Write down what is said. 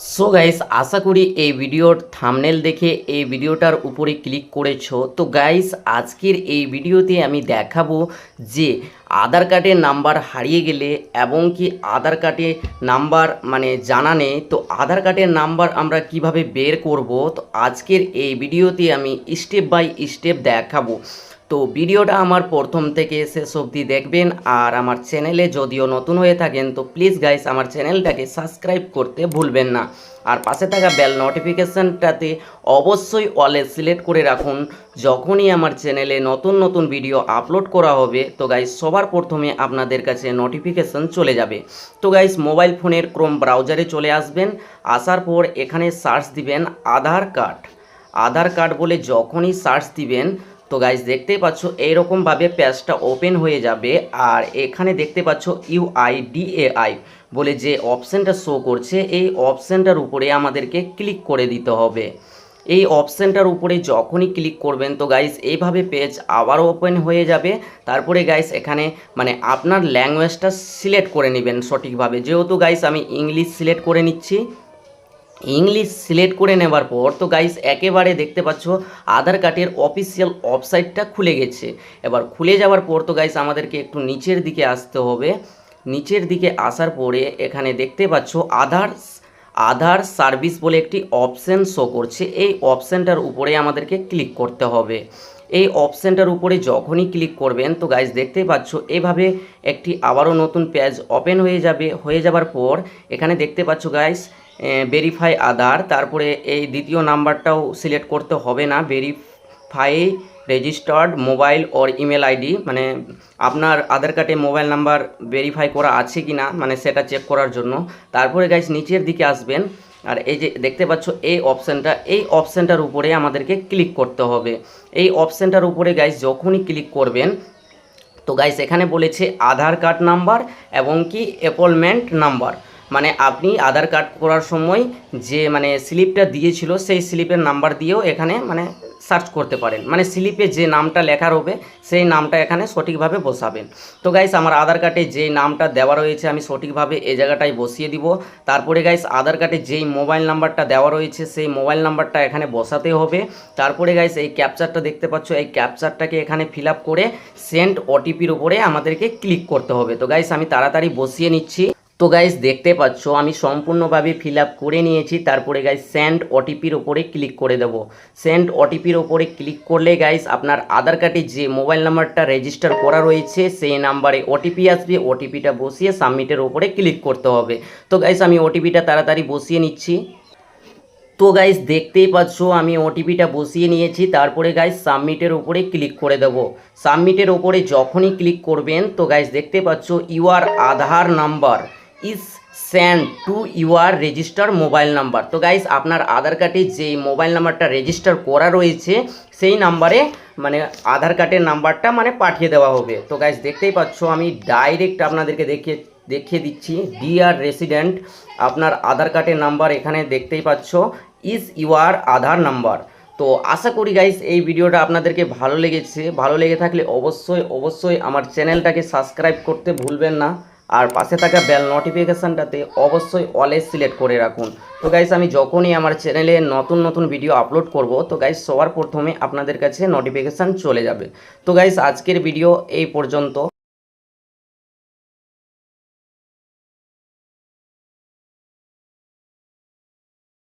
So guys আশা করি এই ভিডিওর থামনেল দেখে এই ভিডিওটার উপরে ক্লিক করেছ। তো গাইস আজকের এই ভিডিওতে আমি দেখাবো যে আধার কার্ডের নাম্বার হারিয়ে গেলে এবং কি আধার কার্ডে নাম্বার মানে জানা নেই, তো আধার কার্ডের নাম্বার আমরা কীভাবে বের করব? তো আজকের এই ভিডিওতে আমি স্টেপ বাই স্টেপ দেখাবো। তো ভিডিওটা আমার প্রথম থেকে শেষ অবধি দেখবেন আর আমার চ্যানেলে যদিও নতুন হয়ে থাকেন, তো প্লিজ গাইস আমার চ্যানেলটাকে সাবস্ক্রাইব করতে ভুলবেন না। আর পাশে থাকা বেল নোটিফিকেশানটাতে অবশ্যই অলে সিলেক্ট করে রাখুন। যখনই আমার চ্যানেলে নতুন নতুন ভিডিও আপলোড করা হবে, তো গাইস সবার প্রথমে আপনাদের কাছে নোটিফিকেশান চলে যাবে। তো গাইস মোবাইল ফোনের ক্রোম ব্রাউজারে চলে আসবেন, আসার পর এখানে সার্চ দিবেন আধার কার্ড আধার কার্ড বলে যখনই সার্চ দিবেন তো গাইজ দেখতেই পাচ্ছ এইরকমভাবে পেজটা ওপেন হয়ে যাবে। আর এখানে দেখতে পাচ্ছ ইউআইডিএআই বলে যে অপশানটা শো করছে, এই অপশানটার উপরে আমাদেরকে ক্লিক করে দিতে হবে। এই অপশানটার উপরে যখনই ক্লিক করবেন, তো গাইস এইভাবে পেজ আবারও ওপেন হয়ে যাবে। তারপরে গাইস এখানে মানে আপনার ল্যাঙ্গুয়েজটা সিলেক্ট করে নেবেন সঠিকভাবে। যেহেতু গাইস আমি ইংলিশ সিলেক্ট করে নিচ্ছি ইংলিশ সিলেক্ট করে নেবার পর তো গাইস একেবারে দেখতে পাচ্ছ আধার কার্ডের অফিসিয়াল ওয়েবসাইটটা খুলে গেছে। এবার খুলে যাওয়ার পর তো গাইস আমাদেরকে একটু নিচের দিকে আসতে হবে। নিচের দিকে আসার পরে এখানে দেখতে পাচ্ছ আধার আধার সার্ভিস বলে একটি অপশান শো করছে। এই অপশানটার উপরে আমাদেরকে ক্লিক করতে হবে। এই অপশানটার উপরে যখনই ক্লিক করবেন তো গাইজ দেখতে পাচ্ছ এভাবে একটি আবারও নতুন পেজ ওপেন হয়ে যাবে। হয়ে যাবার পর এখানে দেখতে পাচ্ছ গাইজ ভেরিফাই আধার তারপরে এই দ্বিতীয় নাম্বারটাও সিলেক্ট করতে হবে না verify registered mobile or email ID মানে আপনার আধার কার্ডে মোবাইল নাম্বার ভেরিফাই করা আছে কি না মানে সেটা চেক করার জন্য। তারপরে গাইজ নিচের দিকে আসবেন, আর এই যে দেখতে পাচ্ছ এই অপশানটা এই অপশানটার উপরে আমাদেরকে ক্লিক করতে হবে। এই অপশানটার উপরে গাইজ যখনই ক্লিক করবেন, তো গাইস এখানে বলেছে আধার কার্ড নাম্বার এবং কি অ্যাপয়েন্টমেন্ট নাম্বার মানে আপনি আধার কার্ড করার সময় যে মানে স্লিপটা দিয়েছিল, সেই স্লিপের নাম্বার দিয়েও এখানে মানে সার্চ করতে পারেন। মানে স্লিপে যে নামটা লেখা হবে সেই নামটা এখানে সঠিকভাবে বসাবেন। তো গাইস আমার আধার কার্ডে যেই নামটা দেওয়া রয়েছে, আমি সঠিকভাবে এই জায়গাটায় বসিয়ে দিব। তারপরে গাইস আধার কার্ডে যেই মোবাইল নাম্বারটা দেওয়া রয়েছে, সেই মোবাইল নাম্বারটা এখানে বসাতে হবে। তারপরে গাইস এই ক্যাপচারটা দেখতে পাচ্ছ, এই ক্যাপচারটাকে এখানে ফিল করে সেন্ড ওটিপির উপরে আমাদেরকে ক্লিক করতে হবে। তো গাইস আমি তাড়াতাড়ি বসিয়ে নিচ্ছি। তো গাইস দেখতে পাচ্ছ, আমি সম্পূর্ণভাবে ফিল আপ করে নিয়েছি। তারপরে গাইস সেন্ড ওটিপির ওপরে ক্লিক করে দেব। সেন্ড ওটিপির ওপরে ক্লিক করলে গাইস আপনার আধার কার্ডে যে মোবাইল নাম্বারটা রেজিস্টার করা রয়েছে, সেই নাম্বারে ওটিপি আসবে। ওটিপিটা বসিয়ে সাবমিটের ওপরে ক্লিক করতে হবে। তো গাইস আমি ওটিপিটা তাড়াতাড়ি বসিয়ে নিচ্ছি। তো গাইস দেখতেই পাচ্ছ, আমি ওটিপিটা বসিয়ে নিয়েছি। তারপরে গাইস সাবমিটের উপরে ক্লিক করে দেব। সাবমিটের ওপরে যখনই ক্লিক করবেন, তো গাইস দেখতে পাচ্ছ your Aadhaar number is send to your register mobile number. তো গাইস আপনার আধার কার্ডে যেই মোবাইল নাম্বারটা রেজিস্টার করা রয়েছে, সেই নাম্বারে মানে আধার কার্ডের নাম্বারটা মানে পাঠিয়ে দেওয়া হবে। তো গাইস দেখতেই পাচ্ছ, আমি ডাইরেক্ট আপনাদেরকে দেখিয়ে দেখিয়ে দিচ্ছি। ডিআর রেসিডেন্ট আপনার আধার কার্ডের নাম্বার এখানে দেখতেই পাচ্ছ ইজ ইউআর আধার নাম্বার। তো আশা করি গাইস এই ভিডিওটা আপনাদেরকে ভালো লেগেছে। ভালো লেগে থাকলে অবশ্যই অবশ্যই আমার চ্যানেলটাকে সাবস্ক্রাইব করতে ভুলবেন না। আর পাশে থাকা বেল নোটিফিকেশানটাতে অবশ্যই অলেজ সিলেক্ট করে রাখুন। তো গাইস আমি যখনই আমার চ্যানেলে নতুন নতুন ভিডিও আপলোড করব, তো গাইস সবার প্রথমে আপনাদের কাছে নোটিফিকেশান চলে যাবে। তো গাইস আজকের ভিডিও এই পর্যন্ত।